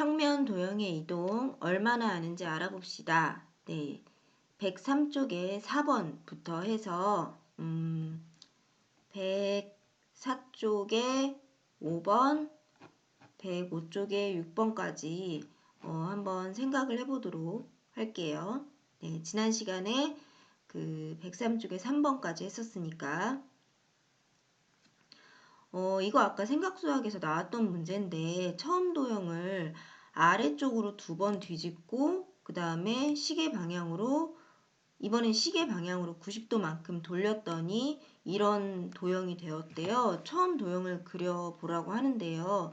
평면 도형의 이동 얼마나 하는지 알아봅시다. 네. 103쪽에 4번부터 해서 음, 104쪽에 5번, 105쪽에 6번까지 어, 한번 생각을 해보도록 할게요. 네, 지난 시간에 그 103쪽에 3번까지 했었으니까 어, 이거 아까 생각수학에서 나왔던 문제인데 처음 도형을 아래쪽으로 두 번 뒤집고 그 다음에 시계 방향으로 이번엔 시계 방향으로 90도만큼 돌렸더니 이런 도형이 되었대요. 처음 도형을 그려보라고 하는데요.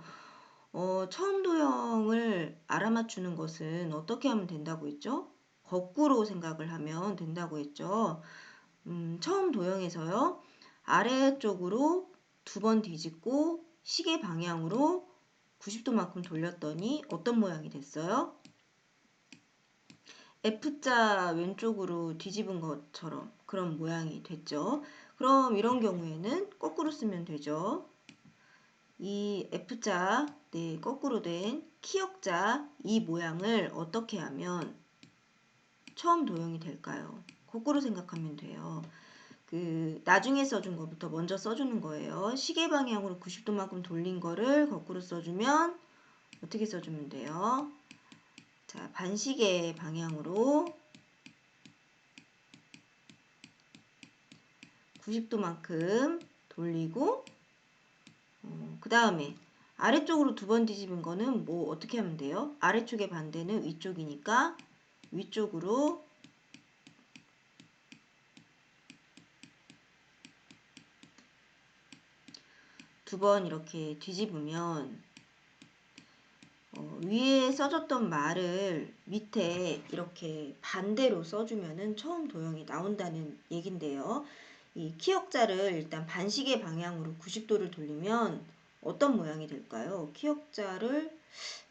어, 처음 도형을 알아맞추는 것은 어떻게 하면 된다고 했죠? 거꾸로 생각을 하면 된다고 했죠. 음, 처음 도형에서요. 아래쪽으로 두 번 뒤집고 시계 방향으로 90도만큼 돌렸더니 어떤 모양이 됐어요? F자 왼쪽으로 뒤집은 것처럼 그런 모양이 됐죠. 그럼 이런 경우에는 거꾸로 쓰면 되죠. 이 F자, 네, 거꾸로 된 키역자 이 모양을 어떻게 하면 처음 도형이 될까요? 거꾸로 생각하면 돼요. 그 나중에 써준 것부터 먼저 써주는 거예요. 시계 방향으로 90도만큼 돌린 거를 거꾸로 써주면 어떻게 써주면 돼요? 자, 반시계 방향으로 90도만큼 돌리고 어, 그 다음에 아래쪽으로 두 번 뒤집은 거는 뭐 어떻게 하면 돼요? 아래쪽의 반대는 위쪽이니까 위쪽으로 두 번 이렇게 뒤집으면 어, 위에 써줬던 말을 밑에 이렇게 반대로 써주면은 처음 도형이 나온다는 얘긴데요. 이 키역자를 일단 반시계 방향으로 90도를 돌리면 어떤 모양이 될까요? 키역자를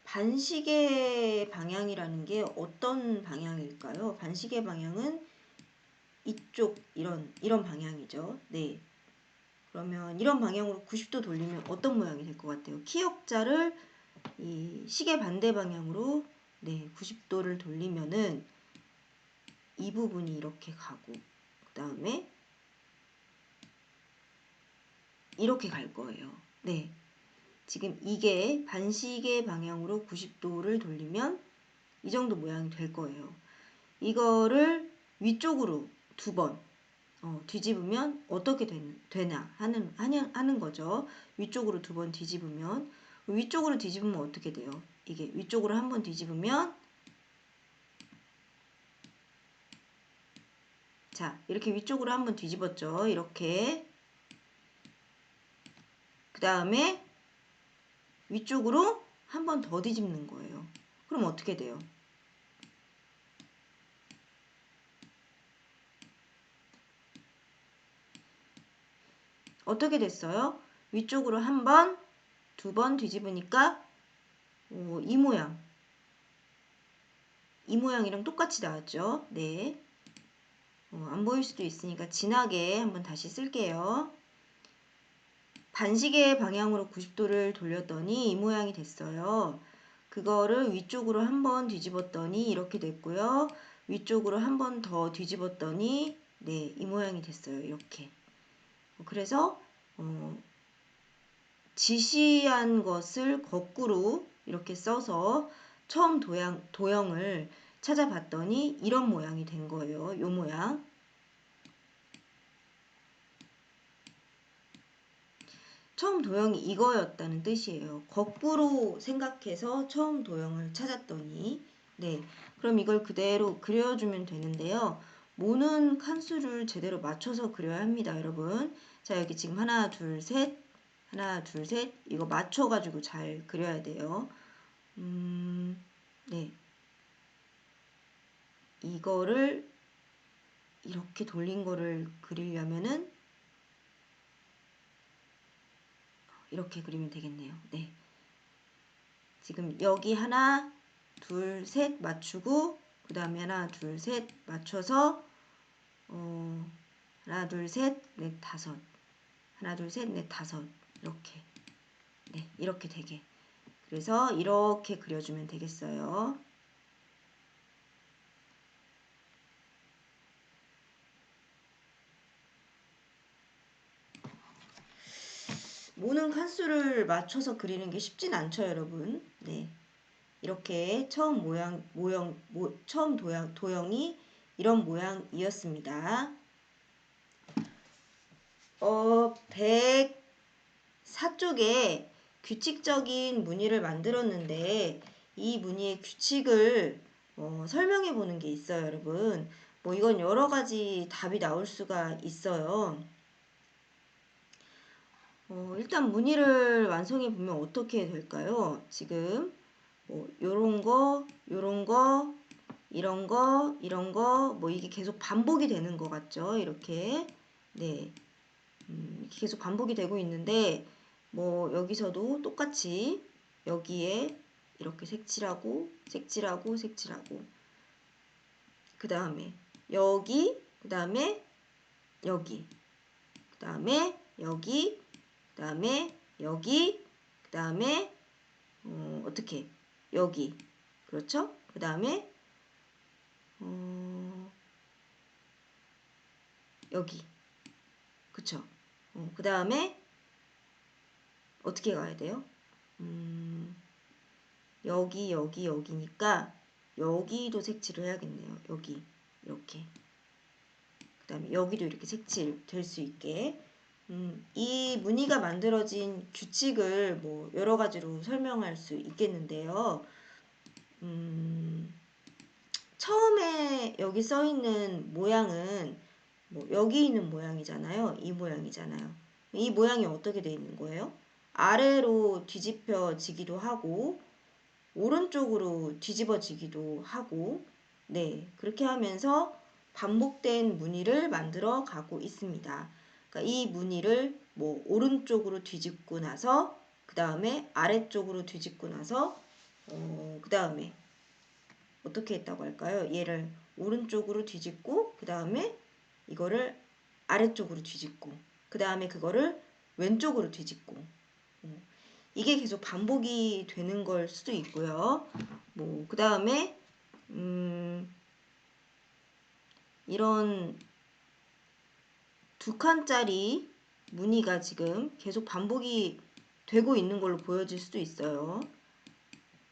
반시계 방향이라는 게 어떤 방향일까요? 반시계 방향은 이쪽 이런 이런 방향이죠. 네. 그러면 이런 방향으로 90도 돌리면 어떤 모양이 될 것 같아요? 키역자를 이 시계 반대 방향으로 네 90도를 돌리면은 이 부분이 이렇게 가고 그 다음에 이렇게 갈 거예요. 네. 지금 이게 반시계 방향으로 90도를 돌리면 이 정도 모양이 될 거예요. 이거를 위쪽으로 두 번, 어, 뒤집으면 어떻게 되, 나 하는, 하는, 하는 거죠. 위쪽으로 두 번 뒤집으면 위쪽으로 뒤집으면 어떻게 돼요? 이게 위쪽으로 한 번 뒤집으면 자 이렇게 위쪽으로 한 번 뒤집었죠. 이렇게 그 다음에 위쪽으로 한 번 더 뒤집는 거예요. 그럼 어떻게 돼요? 어떻게 됐어요? 위쪽으로 한 번, 두 번 뒤집으니까 오, 이 모양. 이 모양이랑 똑같이 나왔죠? 네. 어, 안 보일 수도 있으니까 진하게 한번 다시 쓸게요. 반시계 방향으로 90도를 돌렸더니 이 모양이 됐어요. 그거를 위쪽으로 한번 뒤집었더니 이렇게 됐고요. 위쪽으로 한번 더 뒤집었더니 네, 이 모양이 됐어요. 이렇게. 그래서 어, 지시한 것을 거꾸로 이렇게 써서 처음 도형, 도형을 찾아봤더니 이런 모양이 된 거예요. 요 모양. 처음 도형이 이거였다는 뜻이에요. 거꾸로 생각해서 처음 도형을 찾았더니 네, 그럼 이걸 그대로 그려주면 되는데요. 모는 칸수를 제대로 맞춰서 그려야 합니다, 여러분. 자, 여기 지금 하나, 둘, 셋, 하나, 둘, 셋 이거 맞춰가지고 잘 그려야 돼요. 음, 네. 이거를 이렇게 돌린 거를 그리려면은 이렇게 그리면 되겠네요. 네. 지금 여기 하나, 둘, 셋 맞추고 그 다음에 하나, 둘, 셋 맞춰서 어, 하나, 둘, 셋, 넷, 다섯 하나, 둘, 셋, 넷, 다섯 이렇게 네, 이렇게 되게 그래서 이렇게 그려주면 되겠어요. 모는 칸수를 맞춰서 그리는 게 쉽진 않죠, 여러분. 네. 이렇게 처음 모양, 모형, 모, 처음 도형, 도형이 이런 모양이었습니다. 어, 104쪽에 규칙적인 무늬를 만들었는데 이 무늬의 규칙을 어, 설명해 보는 게 있어요, 여러분. 뭐 이건 여러 가지 답이 나올 수가 있어요. 어, 일단 무늬를 완성해 보면 어떻게 될까요? 지금 뭐 요런 거, 요런 거, 이런 거, 이런 거, 뭐 이게 계속 반복이 되는 것 같죠? 이렇게 네, 음, 계속 반복이 되고 있는데 뭐 여기서도 똑같이 여기에 이렇게 색칠하고 색칠하고 색칠하고. 그 다음에 여기 그 다음에 여기. 그 다음에 여기 그 다음에 여기, 그 다음에 어, 어떻게? 여기. 그렇죠? 그 다음에 어, 여기. 그쵸? 어, 그 다음에 어떻게 가야 돼요? 음, 여기 여기 여기니까 여기도 색칠을 해야겠네요. 여기 이렇게 그 다음에 여기도 이렇게 색칠 될 수 있게 음, 이 무늬가 만들어진 규칙을 뭐 여러 가지로 설명할 수 있겠는데요. 음, 처음에 여기 써 있는 모양은 뭐 여기 있는 모양이잖아요. 이 모양이잖아요. 이 모양이 어떻게 돼 있는 거예요? 아래로 뒤집혀지기도 하고 오른쪽으로 뒤집어지기도 하고 네 그렇게 하면서 반복된 무늬를 만들어 가고 있습니다. 그러니까 이 무늬를 뭐 오른쪽으로 뒤집고 나서 그 다음에 아래쪽으로 뒤집고 나서 어, 그 다음에 어떻게 했다고 할까요? 얘를 오른쪽으로 뒤집고 그 다음에 이거를 아래쪽으로 뒤집고 그 다음에 그거를 왼쪽으로 뒤집고 어, 이게 계속 반복이 되는 걸 수도 있고요. 뭐 그 다음에 음, 이런 두 칸짜리 무늬가 지금 계속 반복이 되고 있는 걸로 보여질 수도 있어요.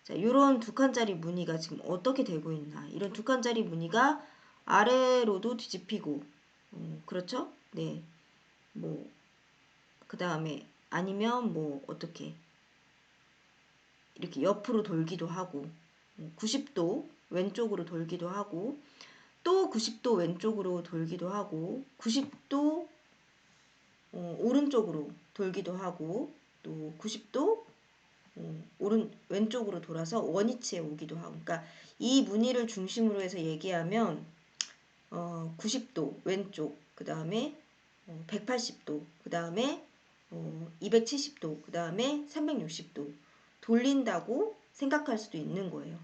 자, 이런 두 칸짜리 무늬가 지금 어떻게 되고 있나. 이런 두 칸짜리 무늬가 아래로도 뒤집히고, 어, 그렇죠? 네. 뭐, 그 다음에 아니면 뭐, 어떻게. 이렇게 옆으로 돌기도 하고, 90도 어, 왼쪽으로 돌기도 하고, 또 90도 왼쪽으로 돌기도 하고 90도 어, 오른쪽으로 돌기도 하고 또 90도 어, 오른 왼쪽으로 돌아서 원위치에 오기도 하고 그러니까 이 무늬를 중심으로 해서 얘기하면 어, 90도 왼쪽 그 다음에 어, 180도 그 다음에 어, 270도 그 다음에 360도 돌린다고 생각할 수도 있는 거예요.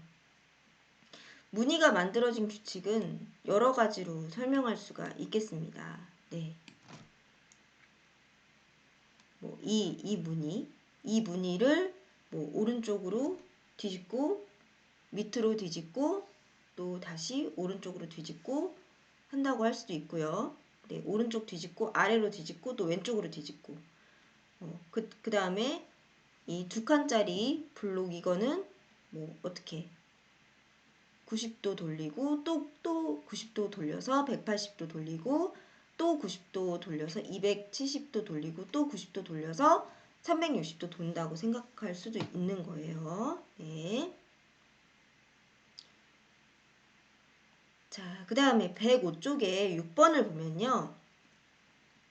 무늬가 만들어진 규칙은 여러 가지로 설명할 수가 있겠습니다. 네. 뭐, 이, 이 무늬, 이 무늬를 뭐, 오른쪽으로 뒤집고, 밑으로 뒤집고, 또 다시 오른쪽으로 뒤집고 한다고 할 수도 있고요. 네, 오른쪽 뒤집고, 아래로 뒤집고, 또 왼쪽으로 뒤집고. 어, 그, 그 다음에 이 두 칸짜리 블록 이거는 뭐, 어떻게 90도 돌리고 또, 또 90도 돌려서 180도 돌리고 또 90도 돌려서 270도 돌리고 또 90도 돌려서 360도 돈다고 생각할 수도 있는 거예요. 네. 자, 그 다음에 105쪽에 6번을 보면요.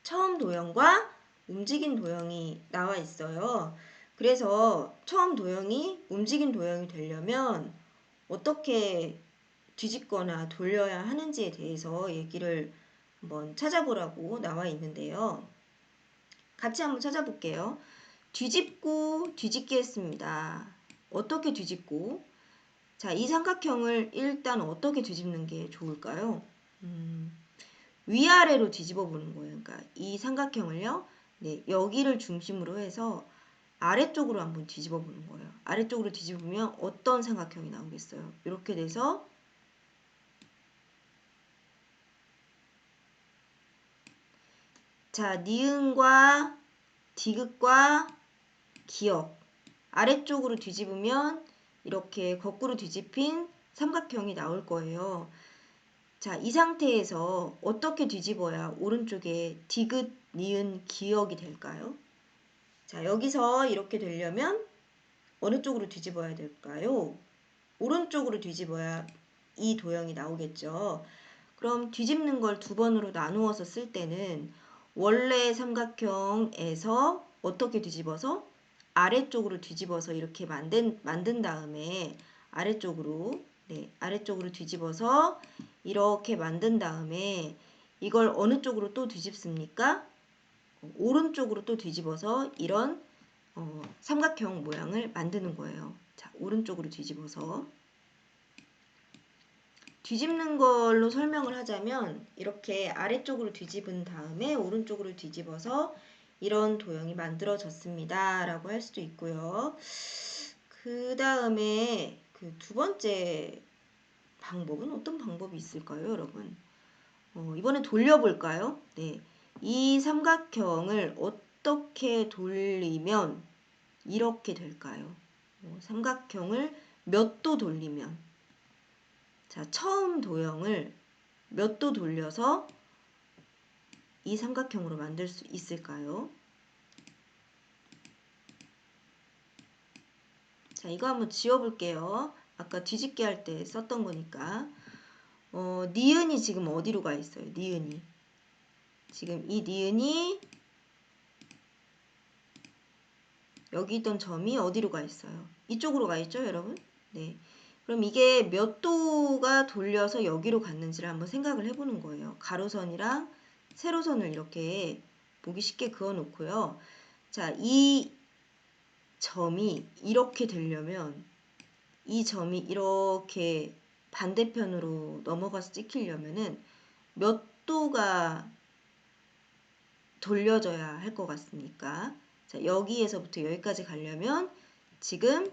처음 도형과 움직인 도형이 나와 있어요. 그래서 처음 도형이 움직인 도형이 되려면 어떻게 뒤집거나 돌려야 하는지에 대해서 얘기를 한번 찾아보라고 나와 있는데요. 같이 한번 찾아볼게요. 뒤집고 뒤집기 했습니다. 어떻게 뒤집고? 자, 이 삼각형을 일단 어떻게 뒤집는 게 좋을까요? 음, 위아래로 뒤집어 보는 거예요. 그러니까 이 삼각형을요, 네, 여기를 중심으로 해서 아래쪽으로 한번 뒤집어 보는 거예요. 아래쪽으로 뒤집으면 어떤 삼각형이 나오겠어요? 이렇게 돼서 자, 니은과 디귿과 기역 아래쪽으로 뒤집으면 이렇게 거꾸로 뒤집힌 삼각형이 나올 거예요. 자, 이 상태에서 어떻게 뒤집어야 오른쪽에 디귿, 니은, 기역이 될까요? 자, 여기서 이렇게 되려면 어느 쪽으로 뒤집어야 될까요? 오른쪽으로 뒤집어야 이 도형이 나오겠죠. 그럼 뒤집는 걸 두 번으로 나누어서 쓸 때는 원래 삼각형에서 어떻게 뒤집어서 아래쪽으로 뒤집어서 이렇게 만든 만든 다음에 아래쪽으로 네, 아래쪽으로 뒤집어서 이렇게 만든 다음에 이걸 어느 쪽으로 또 뒤집습니까? 오른쪽으로 또 뒤집어서 이런 어, 삼각형 모양을 만드는 거예요. 자, 오른쪽으로 뒤집어서 뒤집는 걸로 설명을 하자면 이렇게 아래쪽으로 뒤집은 다음에 오른쪽으로 뒤집어서 이런 도형이 만들어졌습니다. 라고 할 수도 있고요. 그 다음에 그 두 번째 방법은 어떤 방법이 있을까요, 여러분? 어, 이번에 돌려볼까요? 네. 이 삼각형을 어떻게 돌리면 이렇게 될까요? 어, 삼각형을 몇 도 돌리면 자, 처음 도형을 몇 도 돌려서 이 삼각형으로 만들 수 있을까요? 자, 이거 한번 지워볼게요. 아까 뒤집기 할 때 썼던 거니까. 어, 니은이 지금 어디로 가 있어요? 니은이. 지금 이 니은이 여기 있던 점이 어디로 가 있어요? 이쪽으로 가 있죠, 여러분? 네. 그럼 이게 몇 도가 돌려서 여기로 갔는지를 한번 생각을 해보는 거예요. 가로선이랑 세로선을 이렇게 보기 쉽게 그어 놓고요. 자, 이 점이 이렇게 되려면 이 점이 이렇게 반대편으로 넘어가서 찍히려면은 몇 도가 돌려져야 할 것 같습니까? 자, 여기에서부터 여기까지 가려면 지금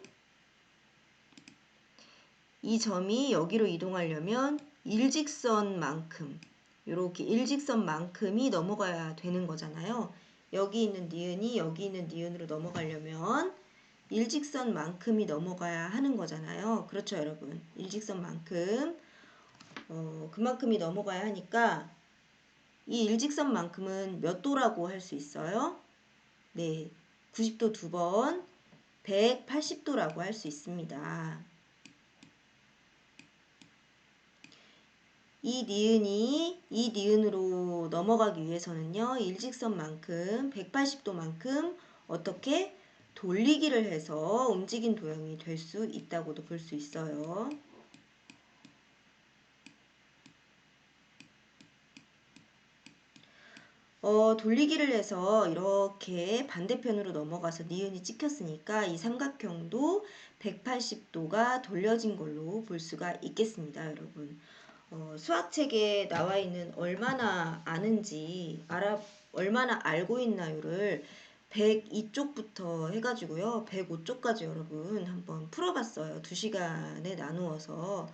이 점이 여기로 이동하려면 일직선만큼 이렇게 일직선만큼이 넘어가야 되는 거잖아요. 여기 있는 니은이 여기 있는 니은으로 넘어가려면 일직선만큼이 넘어가야 하는 거잖아요. 그렇죠, 여러분? 일직선만큼 어, 그만큼이 넘어가야 하니까 이 일직선만큼은 몇 도라고 할 수 있어요? 네, 90도 두 번, 180도라고 할 수 있습니다. 이 니은이 이 니은으로 넘어가기 위해서는요. 일직선만큼 180도만큼 어떻게 돌리기를 해서 움직인 도형이 될 수 있다고도 볼 수 있어요. 어, 돌리기를 해서 이렇게 반대편으로 넘어가서 니은이 찍혔으니까 이 삼각형도 180도가 돌려진 걸로 볼 수가 있겠습니다, 여러분. 어, 수학책에 나와 있는 얼마나 아는지 알아 얼마나 알고 있나요를 102쪽부터 해가지고요 105쪽까지 여러분 한번 풀어봤어요 2시간에 나누어서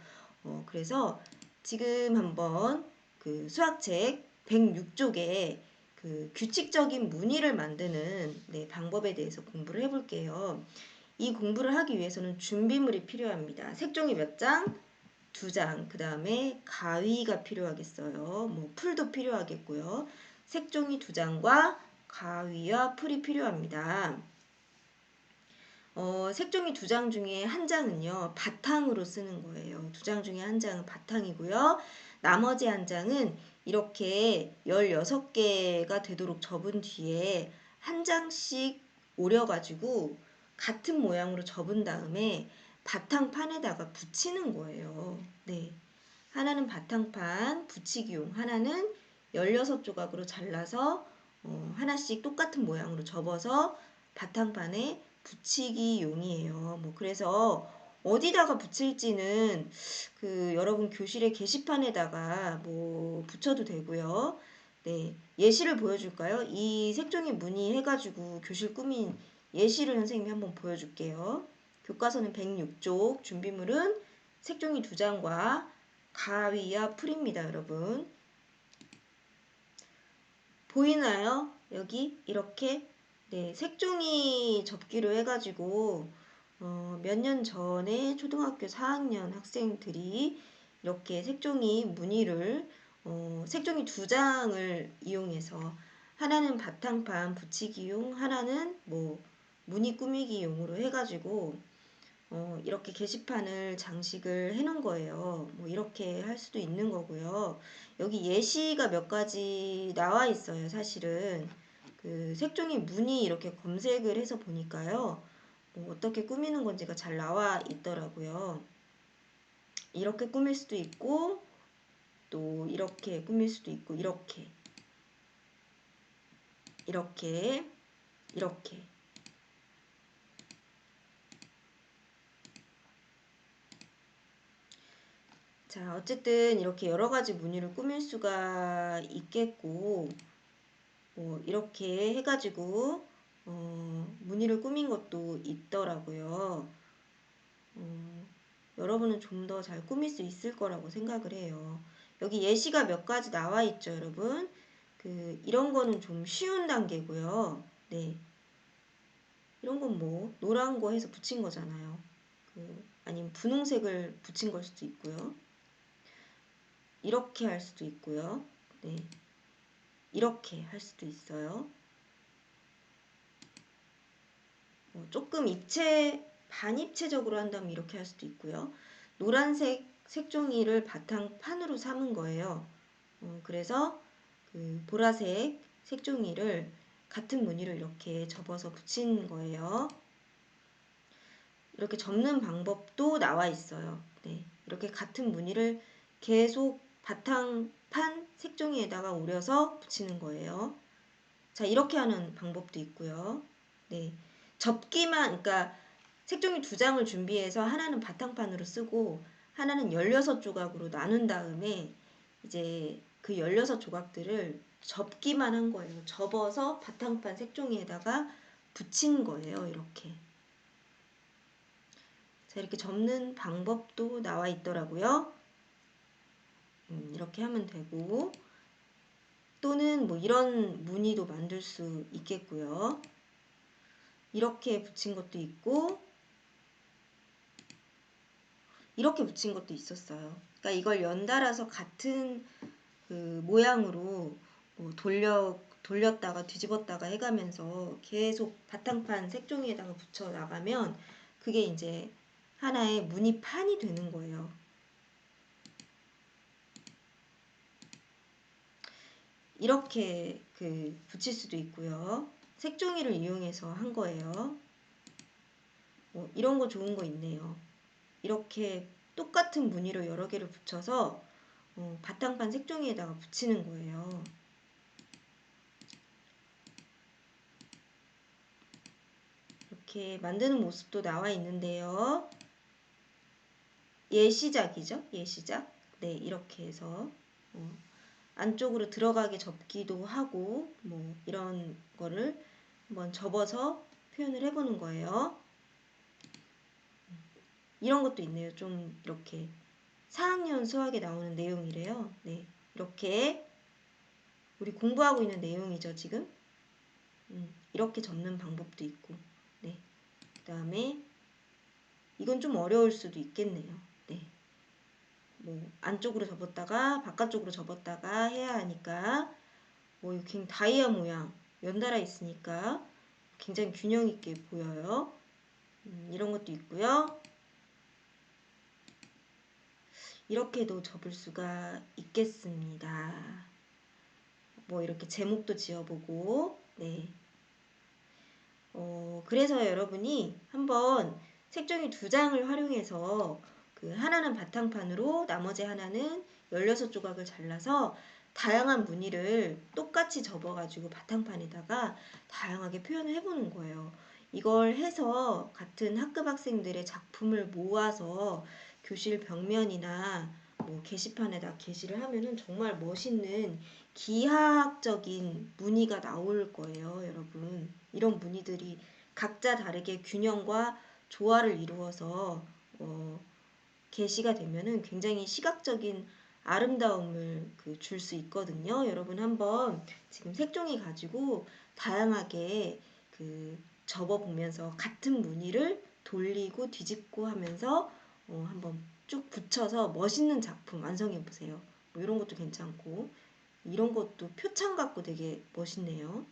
어, 그래서 지금 한번 그 수학책 106쪽에 그 규칙적인 무늬를 만드는 네, 방법에 대해서 공부를 해볼게요. 이 공부를 하기 위해서는 준비물이 필요합니다. 색종이 몇 장? 두 장, 그 다음에 가위가 필요하겠어요. 뭐 풀도 필요하겠고요. 색종이 두 장과 가위와 풀이 필요합니다. 어, 색종이 두 장 중에 한 장은요, 바탕으로 쓰는 거예요. 두 장 중에 한 장은 바탕이고요. 나머지 한 장은 이렇게 16개가 되도록 접은 뒤에 한 장씩 오려가지고 같은 모양으로 접은 다음에 바탕판에다가 붙이는 거예요. 네. 하나는 바탕판 붙이기용, 하나는 16조각으로 잘라서 어, 하나씩 똑같은 모양으로 접어서 바탕판에 붙이기용이에요. 뭐 그래서 어디다가 붙일지는 그 여러분 교실의 게시판에다가 뭐 붙여도 되고요. 네, 예시를 보여줄까요? 이 색종이 무늬 해가지고 교실 꾸민 예시를 선생님이 한번 보여줄게요. 교과서는 106쪽, 준비물은 색종이 두 장과 가위와 풀입니다, 여러분. 보이나요? 여기 이렇게 네, 색종이 접기로 해가지고 어, 몇 년 전에 초등학교 4학년 학생들이 이렇게 색종이 무늬를 어, 색종이 두 장을 이용해서 하나는 바탕판 붙이기용, 하나는 뭐 무늬 꾸미기용으로 해가지고 어, 이렇게 게시판을 장식을 해 놓은 거예요. 뭐 이렇게 할 수도 있는 거고요. 여기 예시가 몇 가지 나와 있어요. 사실은 그 색종이 무늬 이렇게 검색을 해서 보니까요. 뭐 어떻게 꾸미는 건지가 잘 나와 있더라고요. 이렇게 꾸밀 수도 있고 또 이렇게 꾸밀 수도 있고 이렇게 이렇게 이렇게 자 어쨌든 이렇게 여러 가지 무늬를 꾸밀 수가 있겠고 뭐 이렇게 해가지고 어, 무늬를 꾸민 것도 있더라고요. 어, 여러분은 좀 더 잘 꾸밀 수 있을 거라고 생각을 해요. 여기 예시가 몇 가지 나와 있죠, 여러분. 그 이런 거는 좀 쉬운 단계고요. 네. 이런 건 뭐 노란 거 해서 붙인 거잖아요. 그 아니면 분홍색을 붙인 걸 수도 있고요. 이렇게 할 수도 있고요. 네. 이렇게 할 수도 있어요. 어, 조금 입체 반입체적으로 한다면 이렇게 할 수도 있고요. 노란색 색종이를 바탕 판으로 삼은 거예요. 어, 그래서 그 보라색 색종이를 같은 무늬를 이렇게 접어서 붙인 거예요. 이렇게 접는 방법도 나와 있어요. 네, 이렇게 같은 무늬를 계속 바탕판 색종이에다가 오려서 붙이는 거예요. 자, 이렇게 하는 방법도 있고요. 네. 접기만, 그러니까 색종이 두 장을 준비해서 하나는 바탕판으로 쓰고 하나는 16조각으로 나눈 다음에 이제 그 16조각들을 접기만 한 거예요. 접어서 바탕판 색종이에다가 붙인 거예요. 이렇게. 자, 이렇게 접는 방법도 나와 있더라고요. 음, 이렇게 하면 되고 또는 뭐 이런 무늬도 만들 수 있겠고요. 이렇게 붙인 것도 있고 이렇게 붙인 것도 있었어요. 그러니까 이걸 연달아서 같은 그 모양으로 뭐 돌려 돌렸다가 뒤집었다가 해가면서 계속 바탕판 색종이에다가 붙여 나가면 그게 이제 하나의 무늬판이 되는 거예요. 이렇게 그 붙일 수도 있고요. 색종이를 이용해서 한 거예요. 뭐 이런 거 좋은 거 있네요. 이렇게 똑같은 무늬로 여러 개를 붙여서 어, 바탕판 색종이에다가 붙이는 거예요. 이렇게 만드는 모습도 나와 있는데요. 예시작이죠. 예시작. 네, 이렇게 해서 어, 안쪽으로 들어가게 접기도 하고 뭐 이런 거를 한번 접어서 표현을 해보는 거예요. 이런 것도 있네요. 좀 이렇게 4학년 수학에 나오는 내용이래요. 네, 이렇게 우리 공부하고 있는 내용이죠, 지금. 음, 이렇게 접는 방법도 있고, 네. 그 다음에 이건 좀 어려울 수도 있겠네요. 네. 뭐 안쪽으로 접었다가 바깥쪽으로 접었다가 해야 하니까 뭐 이렇게 다이아 모양 연달아 있으니까 굉장히 균형 있게 보여요. 음, 이런 것도 있고요. 이렇게도 접을 수가 있겠습니다. 뭐 이렇게 제목도 지어보고 네. 어, 그래서 여러분이 한번 색종이 두 장을 활용해서 그 하나는 바탕판으로 나머지 하나는 16조각을 잘라서 다양한 무늬를 똑같이 접어가지고 바탕판에다가 다양하게 표현을 해보는 거예요. 이걸 해서 같은 학급 학생들의 작품을 모아서 교실 벽면이나 뭐 게시판에다 게시를 하면은 정말 멋있는 기하학적인 무늬가 나올 거예요, 여러분. 이런 무늬들이 각자 다르게 균형과 조화를 이루어서 어, 게시가 되면은 굉장히 시각적인 아름다움을 그 줄 수 있거든요. 여러분 한번 지금 색종이 가지고 다양하게 그 접어 보면서 같은 무늬를 돌리고 뒤집고 하면서 어, 한번 쭉 붙여서 멋있는 작품 완성해 보세요. 뭐 이런 것도 괜찮고 이런 것도 표창 같고 되게 멋있네요.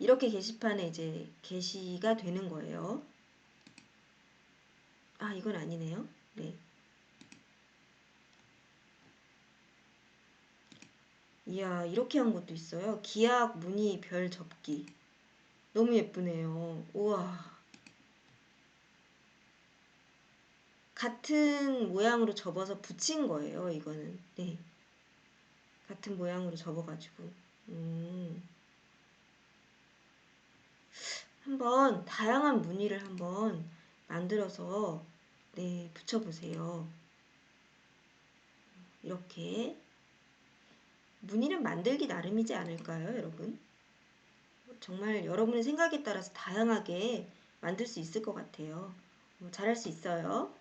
이렇게 게시판에 이제 게시가 되는 거예요. 아, 이건 아니네요. 네. 이야, 이렇게 한 것도 있어요. 기악 무늬 별 접기. 너무 예쁘네요. 우와. 같은 모양으로 접어서 붙인 거예요, 이거는. 네. 같은 모양으로 접어가지고. 음. 한번 다양한 무늬를 한번 만들어서 네, 붙여보세요. 이렇게 무늬는 만들기 나름이지 않을까요, 여러분? 정말 여러분의 생각에 따라서 다양하게 만들 수 있을 것 같아요. 어, 잘할 수 있어요.